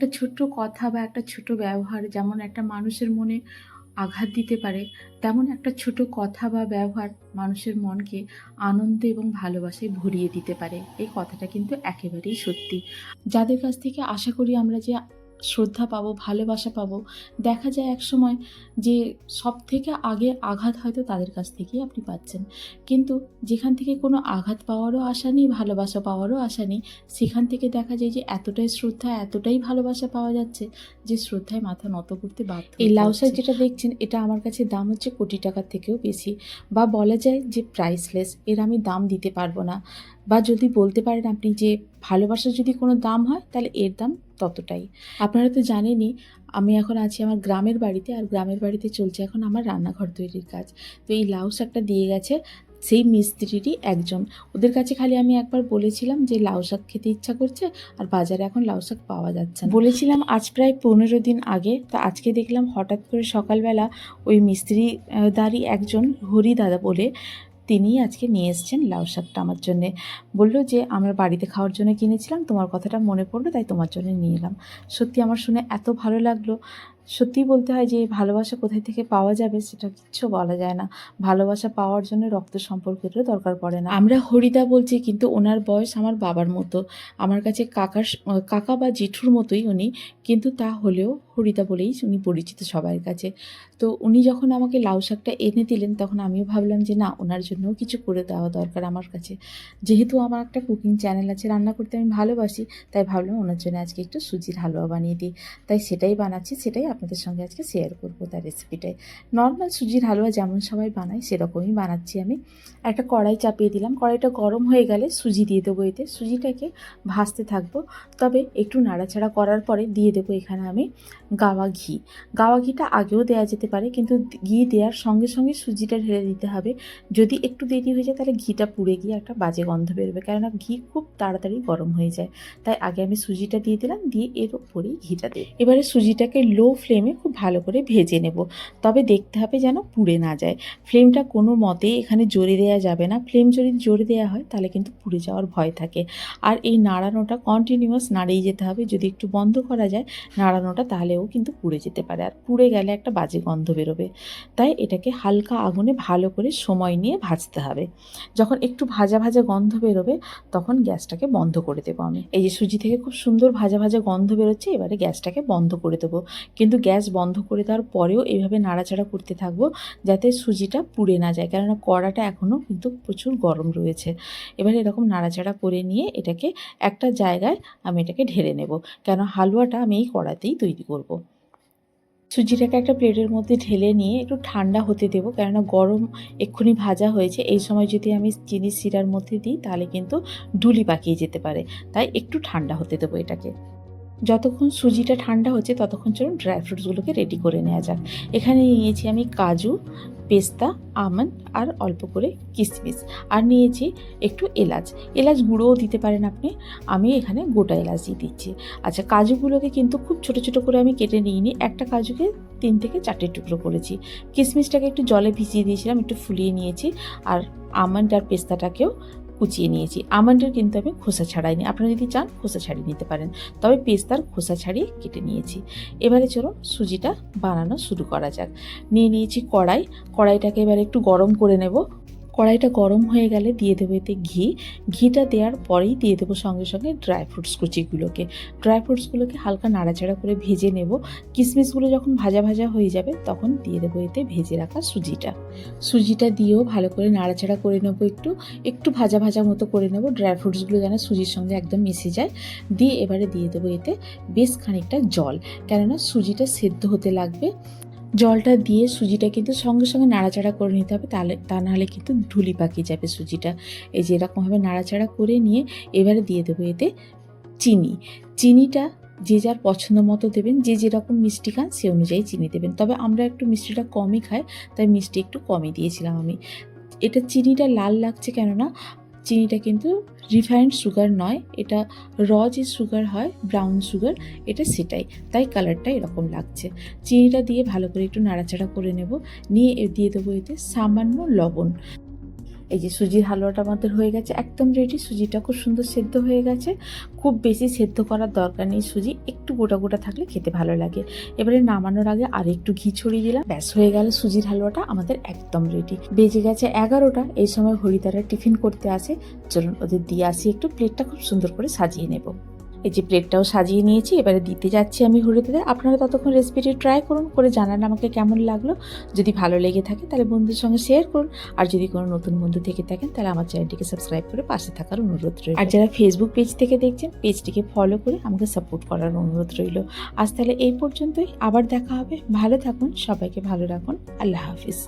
একটা ছোট্ট কথা বা একটা ছোট ব্যবহার যেমন একটা মানুষের মনে আঘাত দিতে পারে, তেমন একটা ছোট কথা বা ব্যবহার মানুষের মনকে আনন্দ এবং ভালোবাসায় ভরিয়ে দিতে পারে। এই কথাটা কিন্তু একেবারেই সত্যি। যাদের কাছ থেকে আশা করি আমরা যে শ্রদ্ধা পাবো ভালোবাসা পাবো দেখা যায় এক সময় যে সব থেকে আগে আঘাত হয়তো তাদের কাছ থেকেই আপনি পাচ্ছেন। কিন্তু যেখান থেকে কোনো আঘাত পাওয়ারও আশা নেই ভালোবাসা পাওয়ারও আশা নেই সেখান থেকে দেখা যায় যে এতটাই শ্রদ্ধা এতটাই ভালোবাসা পাওয়া যাচ্ছে যে শ্রদ্ধায় মাথা নত করতে বাধ্য এই লাউ শাক যেটা দেখছেন এটা আমার কাছে দাম হচ্ছে কোটি টাকার থেকেও বেশি বা বলা যায় যে প্রাইসলেস এর আমি দাম দিতে পারব না। বা যদি বলতে পারেন আপনি যে ভালোবাসার যদি কোনো দাম হয়, তাহলে এর দাম ততটাই। আপনারা তো জানেনই, আমি এখন আছি আমার গ্রামের বাড়িতে, আর গ্রামের বাড়িতে চলছে এখন আমার রান্নাঘর তৈরির কাজ। তো এই লাউ শাকটা দিয়ে গেছে সেই মিস্ত্রিটি একজন। ওদের কাছে খালি আমি একবার বলেছিলাম যে লাউ শাক খেতে ইচ্ছা করছে, আর বাজারে এখন লাউ শাক পাওয়া যাচ্ছে না। বলেছিলাম আজ প্রায় পনেরো দিন আগে, তো আজকে দেখলাম হঠাৎ করে সকালবেলা ওই মিস্ত্রি দারই একজন হরি দাদা বলে তিনিই আজকে নিয়ে এসছেন লাউ শাকটা আমার জন্যে। বলল যে, আমরা বাড়িতে খাওয়ার জন্য কিনেছিলাম, তোমার কথাটা মনে পড়ল, তাই তোমার জন্য নিয়ে এলাম। সত্যি আমার শুনে এত ভালো লাগল। সত্যি বলতে হয় যে ভালোবাসা কোথায় থেকে পাওয়া যাবে সেটা কিচ্ছু বলা যায় না। ভালোবাসা পাওয়ার জন্য রক্ত সম্পর্কেরও দরকার পড়ে না। আমরা হরিদা বলছি কিন্তু ওনার বয়স আমার বাবার মতো। আমার কাছে কাকার কাকা বা জেঠুর মতোই উনি, কিন্তু তা হলেও হরিদা বলেই উনি পরিচিত সবার কাছে। তো উনি যখন আমাকে লাউ শাকটা এনে দিলেন, তখন আমিও ভাবলাম যে না, ওনার জন্যও কিছু করে দেওয়া দরকার আমার কাছে। যেহেতু আমার একটা কুকিং চ্যানেল আছে, রান্না করতে আমি ভালোবাসি, তাই ভাবলাম ওনার জন্য আজকে একটু সুজির হালুয়া বানিয়ে দিই। তাই সেটাই বানাচ্ছি, সেটাই আপনাদের সঙ্গে আজকে শেয়ার করব তার রেসিপিটাই নর্মাল সুজির হালুয়া যেমন সবাই বানায়, সেরকমই বানাচ্ছি আমি। একটা কড়াই চাপিয়ে দিলাম। কড়াইটা গরম হয়ে গেলে সুজি দিয়ে দেবো এতে। সুজিটাকে ভাজতে থাকব। তবে একটু নাড়াচাড়া করার পরে দিয়ে দেবো এখানে আমি গাওয়া ঘি। গাওয়া ঘিটা আগেও দেওয়া যেতে পারে, কিন্তু ঘি দেওয়ার সঙ্গে সঙ্গে সুজিটা ঢেলে দিতে হবে। যদি একটু দেরি হয়ে যায়, তাহলে ঘিটা পুড়ে গিয়ে একটা বাজে গন্ধ বেরোবে। কেননা ঘি খুব তাড়াতাড়ি গরম হয়ে যায়। তাই আগে আমি সুজিটা দিয়ে দিলাম, দিয়ে এর ওপরেই ঘিটা দিই এবারে সুজিটাকে লো ফ্লেমে খুব ভালো করে ভেজে নেব। তবে দেখতে হবে যেন পুড়ে না যায়। ফ্লেমটা কোনো মতেই এখানে জোরে দেওয়া যাবে না। ফ্লেম যদি জোরে দেওয়া হয়, তাহলে কিন্তু পুড়ে যাওয়ার ভয় থাকে। আর এই নাড়ানোটা কন্টিনিউয়াস নাড়িয়ে যেতে হবে। যদি একটু বন্ধ করা যায় নাড়ানোটা, তাহলেও কিন্তু পুড়ে যেতে পারে। আর পুড়ে গেলে একটা বাজে গন্ধ বেরোবে। তাই এটাকে হালকা আগুনে ভালো করে সময় নিয়ে ভাজতে হবে। যখন একটু ভাজা ভাজা গন্ধ বেরোবে, তখন গ্যাসটাকে বন্ধ করে দেবো আমি। এই যে সুজি থেকে খুব সুন্দর ভাজা ভাজা গন্ধ বেরোচ্ছে, এবারে গ্যাসটাকে বন্ধ করে দেবো। কিন্তু গ্যাস বন্ধ করে দেওয়ার পরেও এইভাবে নাড়াচাড়া করতে থাকব যাতে সুজিটা পুড়ে না যায়। কেননা কড়াটা এখনও কিন্তু প্রচুর গরম রয়েছে। এবার এরকম নাড়াচাড়া করে নিয়ে এটাকে একটা জায়গায় আমি এটাকে ঢেলে নেব। কেন হালুয়াটা আমি এই কড়াতেই তৈরি করব। সুজিটাকে একটা প্লেটের মধ্যে ঢেলে নিয়ে একটু ঠান্ডা হতে দেবো। কেননা গরম এক্ষুনি ভাজা হয়েছে। এই সময় যদি আমি চিনি শিরার মধ্যে দিই তাহলে কিন্তু ডুলি পাকিয়ে যেতে পারে। তাই একটু ঠান্ডা হতে দেবো এটাকে। যতক্ষণ সুজিটা ঠান্ডা হচ্ছে ততক্ষণ চলুন ড্রাই ফ্রুটসগুলোকে রেডি করে নেওয়া যাক। এখানে নিয়েছি আমি কাজু, পেস্তা আমন্ড আর অল্প করে কিশমিশ আর নিয়েছি একটু এলাচ। এলাচ গুঁড়োও দিতে পারেন আপনি। আমি এখানে গোটা এলাচ দিয়ে দিচ্ছি। আচ্ছা কাজুগুলোকে কিন্তু খুব ছোট ছোট করে আমি কেটে নিইনি। একটা কাজুকে তিন থেকে চারটে টুকরো করেছি। কিশমিশটাকে একটু জলে ভিজিয়ে দিয়েছিলাম, একটু ফুলিয়ে নিয়েছি। আর আমন্ড আর পেস্তাটাকেও কুচিয়ে নিয়েছি। আমন্ডের কিন্তু আমি খোসা ছাড়াইনি। আপনারা যদি চান, খোসা ছাড়িয়ে নিতে পারেন। তবে পেস্তার খোসা ছাড়িয়ে কেটে নিয়েছি। এবারে চলো সুজিটা বানানো শুরু করা যাক। নিয়ে নিয়েছি কড়াই। কড়াইটাকে এবার একটু গরম করে নেব। কড়াইটা গরম হয়ে গেলে দিয়ে দেবো এতে ঘি। ঘিটা দেওয়ার পরেই দিয়ে দেবো সঙ্গে সঙ্গে ড্রাই ফ্রুটস কুচিগুলোকে। ড্রাই ফ্রুটসগুলোকে হালকা নাড়াচাড়া করে ভেজে নেব। কিশমিশগুলো যখন ভাজা ভাজা হয়ে যাবে তখন দিয়ে দেবো এতে ভেজে রাখা সুজিটা। সুজিটা দিয়েও ভালো করে নাড়াচাড়া করে নেব একটু। একটু ভাজা ভাজা মতো করে নেব। ড্রাই ফ্রুটসগুলো যেন সুজির সঙ্গে একদম মিশে যায়। দিয়ে এবারে দিয়ে দেবো এতে বেশ খানিকটা জল। কেননা সুজিটা সেদ্ধ হতে লাগবে। জলটা দিয়ে সুজিটা কিন্তু সঙ্গে সঙ্গে নাড়াচাড়া করে নিতে হবে তাহলে তা নাহলে কিন্তু ঢুলি পাকিয়ে যাবে সুজিটা। এই যে এরকমভাবে নাড়াচাড়া করে নিয়ে এবারে দিয়ে দেবো এতে চিনি। চিনিটা যে যার পছন্দ মতো দেবেন, যে যেরকম মিষ্টি খান সে অনুযায়ী চিনি দেবেন। তবে আমরা একটু মিষ্টিটা কমই খাই, তাই মিষ্টি একটু কমই দিয়েছিলাম আমি। এটা চিনিটা লাল লাগছে কেননা চিনিটা কিন্তু রিফাইন্ড সুগার নয়, এটা র যে সুগার হয় ব্রাউন সুগার এটা সেটাই। তাই কালারটা এরকম লাগছে। চিনিটা দিয়ে ভালো করে একটু নাড়াচাড়া করে নেব। নিয়ে দিয়ে দেবো এতে সামান্য লবণ। এই যে সুজির হালুয়াটা আমাদের হয়ে গেছে, একদম রেডি সুজিটা খুব সুন্দর সেদ্ধ হয়ে গেছে। খুব বেশি সেদ্ধ করার দরকার নেই সুজি, একটু গোটা গোটা থাকলে খেতে ভালো লাগে। এবারে নামানোর আগে আর একটু ঘি ছড়িয়ে দিলাম। ব্যাস, হয়ে গেল সুজির হালুয়াটা আমাদের একদম রেডি বেজে গেছে এগারোটা, এই সময় হরিদারা টিফিন করতে আসে। চলুন ওদের দিয়ে আসি, একটু প্লেটটা খুব সুন্দর করে সাজিয়ে নেব। এই যে প্লেটটাও সাজিয়ে নিয়েছি, এবারে দিতে যাচ্ছি আমি হরিদাদের আপনারা ততক্ষণ রেসিপিটি ট্রাই করুন, করে জানান আমাকে কেমন লাগল। যদি ভালো লেগে থাকে তাহলে বন্ধুদের সঙ্গে শেয়ার করুন। আর যদি কোনো নতুন বন্ধু থেকে থাকেন তাহলে আমার চ্যানেলটিকে সাবস্ক্রাইব করে পাশে থাকার অনুরোধ রইল। আর যারা ফেসবুক পেজ থেকে দেখছেন পেজটিকে ফলো করে আমাকে সাপোর্ট করার অনুরোধ রইল। আজ তাহলে এই পর্যন্তই। আবার দেখা হবে। ভালো থাকুন, সবাইকে ভালো রাখুন। আল্লাহ হাফিজ।